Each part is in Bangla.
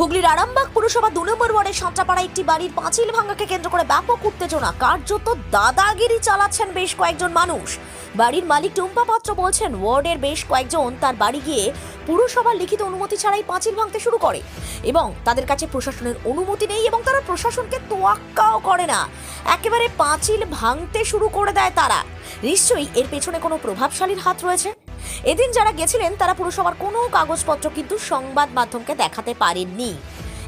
হুগলির আরামবাগ পুরসভা দু নম্বর ওয়ার্ডের সাঁতরাপাড়া একটি বাড়ির পাঁচিল ভাঙাকে কেন্দ্র করে ব্যাপক উত্তেজনা। কার্যত দাদাগিরি চালাচ্ছেন বেশ কয়েকজন মানুষ। বাড়ির মালিক টুম্পা পাত্র বলছেন, ওয়ার্ডের বেশ কয়েকজন তার বাড়ি গিয়ে পুরসভার লিখিত অনুমতি ছাড়াই পাঁচিল ভাঙতে শুরু করে এবং তাদের কাছে প্রশাসনের অনুমতি নেই এবং তারা প্রশাসনকে তোয়াক্কাও করে না। একেবারে পাঁচিল ভাঙতে শুরু করে দেয় তারা। নিশ্চয়ই এর পেছনে কোনো প্রভাবশালীর হাত রয়েছে? এদিন যারা গেছিলেন, তারা পুরসভার কোনো কাগজপত্র কিন্তু সংবাদ মাধ্যমকে দেখাতে পারেননি।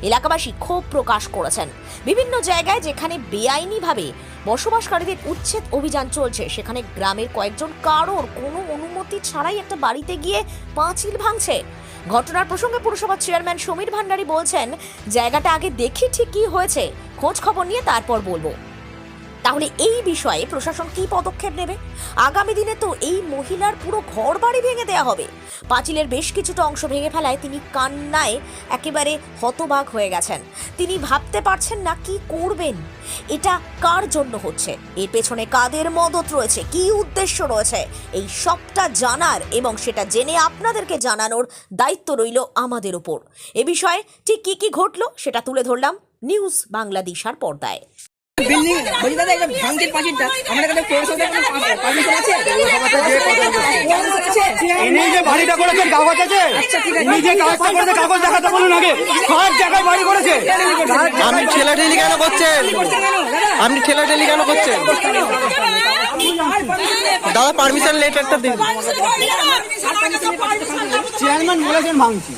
এলাকাবাসী ক্ষোভ প্রকাশ করেছেন। বিভিন্ন জায়গায় যেখানে বেআইনিভাবে বসবাসকারীদের উচ্ছেদ অভিযান চলছে, সেখানে গ্রামের কয়েকজন কারোর কোনো অনুমতি ছাড়াই একটা বাড়িতে গিয়ে পাঁচিল ভাঙছে। ঘটনার প্রসঙ্গে পুরসভার চেয়ারম্যান সমীর ভান্ডারী বলছেন, জায়গাটা আগে দেখি ঠিক কি হয়েছে। খোঁজ খবর নিয়ে তারপর বলব। তাহলে এই বিষয়ে প্রশাসন কি পদক্ষেপ নেবে? আগামী দিনে তো এই মহিলার পুরো ঘর বাড়ি ভেঙে দেওয়া হবে। পাঁচিলের বেশ কিছুটা অংশ ভেঙে ফেলায় তিনি কান্নায় একেবারে হতবাক হয়ে গেছেন। তিনি ভাবতে পারছেন না কি করবেন। এটা কার জন্য হচ্ছে? এর পেছনে কাদের মদত রয়েছে? কি উদ্দেশ্য রয়েছে? এই সবটা জানার এবং সেটা জেনে আপনাদেরকে জানানোর দায়িত্ব রইল আমাদের ওপর এ বিষয়ে ঠিক কি কি ঘটলো সেটা তুলে ধরলাম নিউজ বাংলাদেশার পর্দায়। বিল্ডিং বলছি দাদা এটা ভাঙতির কাছে পৌরসভার কোনো পারমিশন আছে Permission আছে? ইনি যে বাড়িটা করেছেন কাগজ আছে? আচ্ছা, ঠিক ইনি যে কাগজটা করেছে কাগজ দেখাতে বলুন আগে। সব জায়গায় বাড়ি করেছে। আপনি কেন করছেন? করছেন কেন, দাদা? আপনি ঠেলাঠেলি কেন করছেন? দাদা পারমিশন লেটারটা দিন। চেয়ারম্যান বলেছেন ভাঙছি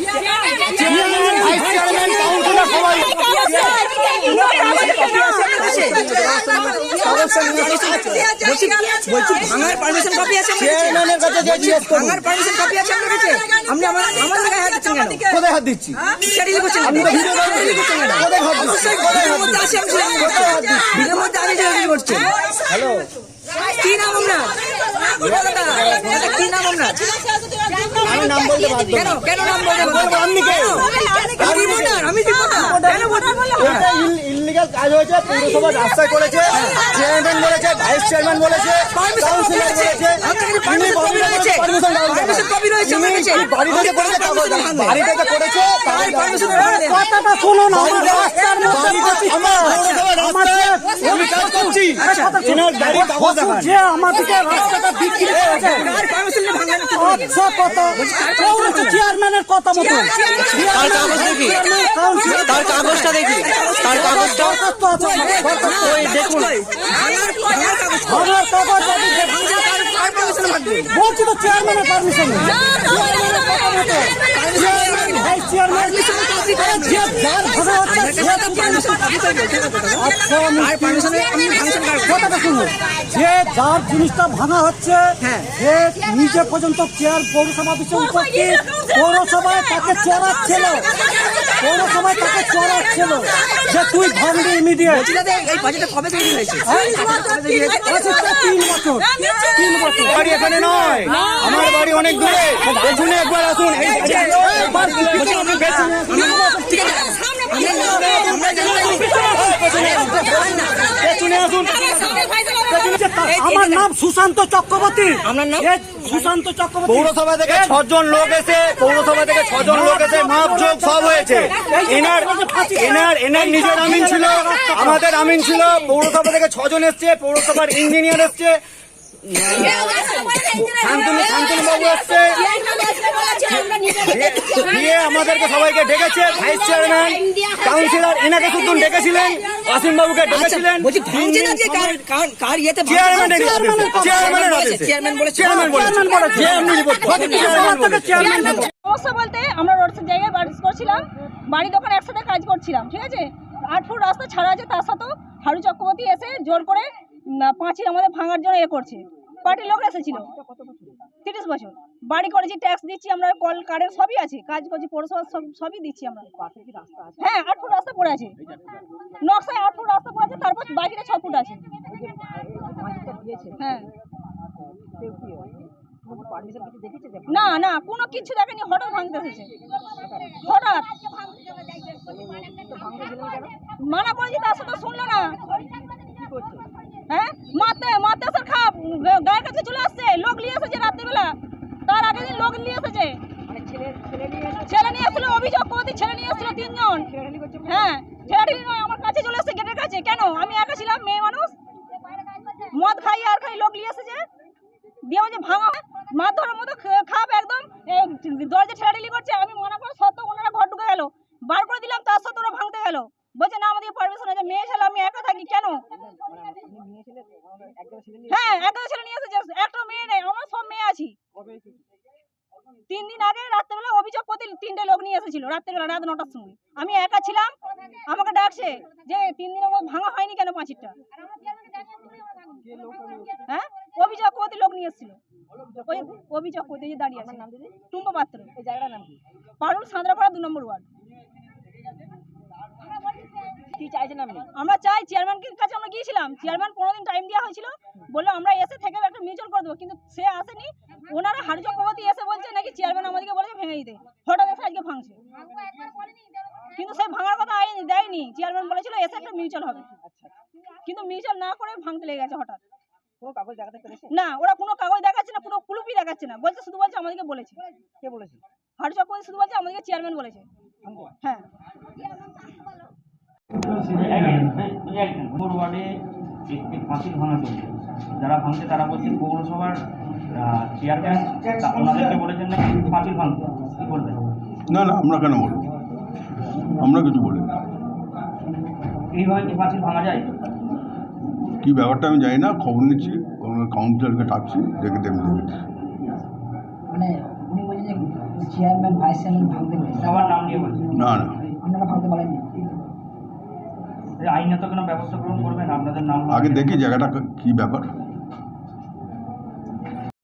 চেয়ারম্যান ভাইস চেয়ারম্যান কাউন্সিলর সবাই। বলছি বলছি ভাঙার পারমিশন কপি আছে চেয়ারম্যানের কাছে যে জিজ্ঞেস করুন ভাঙার পারমিশন কপি আছে আমার কাছে আপনি আমার আমার গায়ে হাত দিচ্ছেন কেন কোথায় হাত দিচ্ছি সেটাই করছেন আপনি তো ভিডিও করেন। সেটাই কোথায় হাত দিচ্ছি? কোথায় হাত ভিডিওর আমি কোথায় হাত করছি। ভিডিওর মধ্যে আছে, সেটাই করছেন। হ্যালো কি নাম আপনার? দাদা, দাদা, কি নাম আপনার? আমি নাম বলতে বাধ্য কেন কেন নাম বলতে বলব, আপনি কে? আমি রিপোর্টার, আমি রিপোর্টার। কেন বলতে এটা কাজ হয়েছে পৌরসভা রাস্তায় করেছে চেয়ারম্যান বলেছে ভাইস চেয়ারম্যান বলেছে কাউন্সিলর। কথাটা শুনুন যে আমাদেরকে রাস্তাটা বিক্রি করেছে। আচ্ছা কথা চেয়ারম্যানের কথা মতো দেখি তার কাগজটা দেখি তার কাগজটা দরখাস্ত আছে ওই দেখুন? বলছি যে যার জিনিসটা ভাঙা হচ্ছে। সে নিজে পর্যন্ত চেয়ার পৌরসভা অফিসে উপস্থিত পৌরসভায় তাকে চড়াচ্ছিল পৌরসভায় তাকে চড়াচ্ছিল যে তুই ভাঙবি ইমিডিয়েট এই বাজেটটা কবে তৈরি হয়েছে? তিন বছর। তিন বছর। বাড়ি এখানে নয়। আমার বাড়ি অনেক দূরে। পেছনে একবার আসুন। এই পেছনে আসুন। আমরা আমরা আমার নাম সুশান্ত চক্রবর্তী। আপনার নাম? সুশান্ত চক্রবর্তী। পৌরসভা থেকে ছজন লোক এসে পৌরসভা থেকে ছজন লোক এসে মাপ যোগ সব হয়েছে। এনার এনার এনার নিজের আমিন ছিল আমাদের আমিন ছিল পৌরসভা থেকে ছজন এসছে পৌরসভার ইঞ্জিনিয়ার এসছে। শান্তনু শান্তনু বাবু এসছে দিয়ে আমাদেরকে সবাইকে ডেকেছে ভাইস চেয়ারম্যান এনাকে শুধু ডেকেছিলেন অসীম বাবুকে আচ্ছা, ডেকেছিলেন। বলছি ভাঙছে না যে কার কার- কার ইয়েতে। চেয়ারম্যান বলেছে। চেয়ারম্যান আপনি রিপোর্ট চেয়ারম্যান বলেছে। চেয়ারম্যান সমস্যা বলতে আমরা রোড জায়গায় বাড়ি করছিলাম। বাড়ি দোকান একসাথে কাজ করছিলাম ঠিক আছে? আট ফুট রাস্তা ছাড়া আছে তার সাথেও হারু চক্রবর্তী এসে জোর করে পাঁচিল আমাদের ভাঙার জন্য এ করছে। পার্টির লোক এসেছিল? তিরিশ বছর। বাড়ি করেছি ট্যাক্স দিচ্ছি আমরা কল কার্ডের সবই আছে কাজ করছি পৌরসভা সব সবই দিচ্ছি আমরা। হ্যাঁ আট ফুট রাস্তা পড়ে আছে। নকশায় আট ফুট রাস্তা পড়ে আছে তারপর বাকিটা ছ ফুট আছে। হ্যাঁ। না না কোনো কিছু দেখেনি হঠাৎ ভাঙতে এসেছে। হঠাৎ। মানা করেছি তার সাথে শুনলো না। হ্যাঁ? মারতে মারতে এসে খাপ গায়ের কাছে চলে আসছে লোক নিয়ে এসেছে রাত্রিবেলা। তার আগে দিন লোক নিয়ে এসেছে। ছেলে নিয়ে এসেছিল অভিযোগ করে ছেলে নিয়ে এসেছিল তিনজন। হ্যাঁ নয় আমার কাছে চলে এসেছে গেটের কাছে। কেন? আমি একা ছিলাম মেয়ে মানুষ। মদ খাই আর খাই লোক নিয়ে এসেছে। দিয়ে বলছে ভাঙা মাছ ধরার মতো খাপ একদম দরজা ঠেলাঠেলি করছে। আমি মনে করে সত্ত্বেও ওনারা ঘর ঢুকে গেল। বার করে দিলাম তার সাথে ওরা ভাঙতে গেল। বলছে না আমাদের পারমিশন আছে। মেয়ে ছেলে আমি একা থাকি। কেন? হ্যাঁ একটা ছেলে নিয়ে এসেছে একটা মেয়ে নেই আমরা সব মেয়ে আছি তিন দিন আগে রাত্রেবেলা অভিযোগ করতে তিনটে এসেছিল রাত্রেবেলা রাত নটার সময়। আমি একা ছিলাম আমাকে ডাকছে যে তিন দিনের মধ্যে ভাঙা হয়নি কেন পাঁচিরটা? হ্যাঁ? অভিযোগ করতে লোক নিয়ে এসেছিল। ওই অভিযোগ করতে যে দাঁড়িয়ে আছে। টুম্পা পাত্র এই জায়গাটার নাম কি? পারুল সাঁতরাপাড়া দু নম্বর ওয়ার্ড। কি চাইছেন আপনি? আমরা চাই চেয়ারম্যানের কাছে আমরা গিয়েছিলাম। চেয়ারম্যান পনেরো দিন টাইম দেওয়া হয়েছিল। বলল আমরা এসে থেকে একটা মিউচুয়াল করে দেবো। কিন্তু সে আসেনি। ওনারা হাড়ু চক্রবর্তী এসে বলছে নাকি চেয়ারম্যান আমাদেরকে বলেছে ভেঙে দিতে। হঠাৎ এসে আজকে ভাঙছে। ভাঙার দেয়নি। চেয়ারম্যান বলেছিল এসে একটা মিউচুয়াল হবে। কিন্তু মিউচুয়াল না করে ভাঙতে লেগে গেছে হঠাৎ। না ওরা কোনো কাগজ দেখাচ্ছে না পুরো কুলুপি দেখাচ্ছে না। বলছে শুধু বলছে আমাদেরকে বলেছে। কে বলেছে? হাড়ু চক্রবর্তী শুধু বলছে আমাদেরকে চেয়ারম্যান বলেছে। হ্যাঁ। ওয়ার্ডে একটি ফাঁসির ভাঙা চলছে। যারা ভাঙছে তারা বলছে পৌরসভার চেয়ারম্যান ওনাদেরকে বলেছেন নাকি ফাঁসির ভাঙতে? কি বলবেন? না না আমরা কেন বলব? আমরা কিছু বলি। এইভাবে কি ফাঁসির ভাঙা যায়? কি ব্যাপারটা আমি জানি না খবর নিচ্ছি কাউন্সিলরকে ডাকছি দেখে দেখে মানে উনি বলছেন যে চেয়ারম্যান ভাইস চেয়ারম্যান ভাঙতে বলেছে সবার নাম নিয়ে বলছেন। না না। আপনারা ভাঙতে পারেন এই আইনত কোনো ব্যবস্থা গ্রহণ করবেন আপনাদের নাম আগে দেখি জায়গাটা কি ব্যাপার।